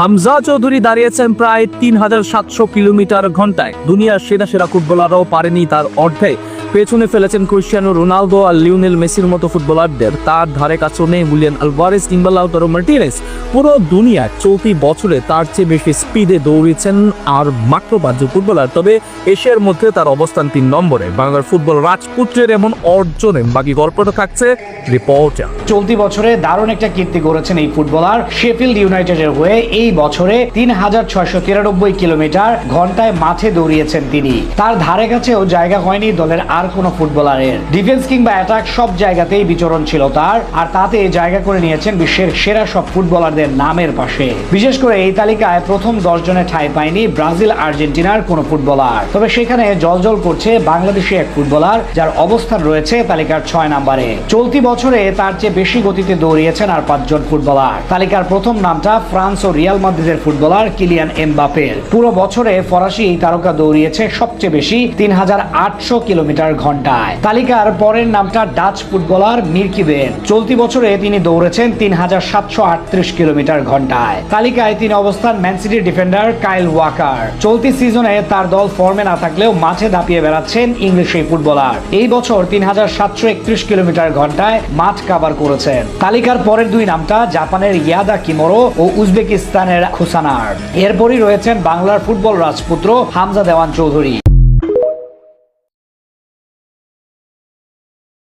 হামজা চৌধুরী দাঁড়িয়েছেন প্রায় তিন হাজার সাতশো কিলোমিটার ঘন্টায়। দুনিয়ার সেরা সেরা ফুটবলাররাও পারেনি তার অর্ধে পেছনে ফেলেছেন ক্রিশ্চিয়ানো রোনালদো আর লিওনেল মেসির মতো ফুটবলারদের। তার ধারে কাছেও নেই উলিয়ান আলভারেস কিংবা লাউতারো মার্টিনেস। পুরো দুনিয়ায় চলতি বছরে তার চেয়ে বেশি স্পিডে দৌড়িয়েছেন আর মাত্র পাঁচজন ফুটবলার। তবে এশিয়ার মধ্যে তার অবস্থান তিন নম্বরে। বাংলার ফুটবল রাজপুত্রের এমন অর্জনে বাকি গল্পটা থাকছে রিপোর্টার। চলতি বছরে দারুণ একটা কীর্তি করেছেন এই ফুটবলার শেফিল্ড ইউনাইটেডের হয়ে এই বছরে তিন হাজার ছয়শো তিরানব্বই কিলোমিটার ঘন্টায় মাঠে দৌড়িয়েছেন তিনি। তার ধারে কাছেও জায়গা হয়নি দলের আর কোনো ফুটবলারের ডিফেন্স কিংবা অ্যাটাক সব জায়গাতেই বিচরণ ছিল তার, আর তাতে জায়গা করে নিয়েছেন বিশ্বের সেরা সব ফুটবলারদের নামের পাশে। বিশেষ করে এই তালিকায় প্রথম দশ জনে ঠাঁই পায়নি ব্রাজিল আর্জেন্টিনার কোনো ফুটবলার। তবে সেখানে জলজল করছে বাংলাদেশি এক ফুটবলার, যার অবস্থান রয়েছে তালিকার ছয় নম্বরে। চলতি বছরে তার চেয়ে বেশি গতিতে দৌড়িয়েছেন আর পাঁচজন ফুটবলার। তালিকার প্রথম নামটা ফ্রান্স ও রিয়াল মাদ্রিদের ফুটবলার কিলিয়ান এমবাপের পুরো বছরে ফরাসি এই তারকা দৌড়িয়েছে সবচেয়ে বেশি, তিন হাজার আটশো কিলোমিটার ঘন্টায়। তালিকার পরের নামটা ডাচ ফুটবলার মির্কিবেন চলতি বছরে তিনি দৌড়েছেন তিন হাজার সাতশো আটত্রিশ কিলোমিটার ঘন্টায়। তালিকায় তিনি অবস্থান ম্যানসিটির ডিফেন্ডার কাইল ওয়াকার। চলতি সিজনে তার দল ফর্মে না থাকলেও মাঠে দাপিয়ে বেড়াচ্ছেন ইংলিশ এই ফুটবলার। এই বছর তিন হাজার সাতশো একত্রিশ কিলোমিটার ঘন্টায় মাঠ কাভার করেছেন। তালিকার পরের দুই নামটা জাপানের ইয়াদা কিমোরো ও উজবেকিস্তানের খুসানার। এরপরই রয়েছেন বাংলার ফুটবল রাজপুত্র হামজা দেওয়ান চৌধুরী।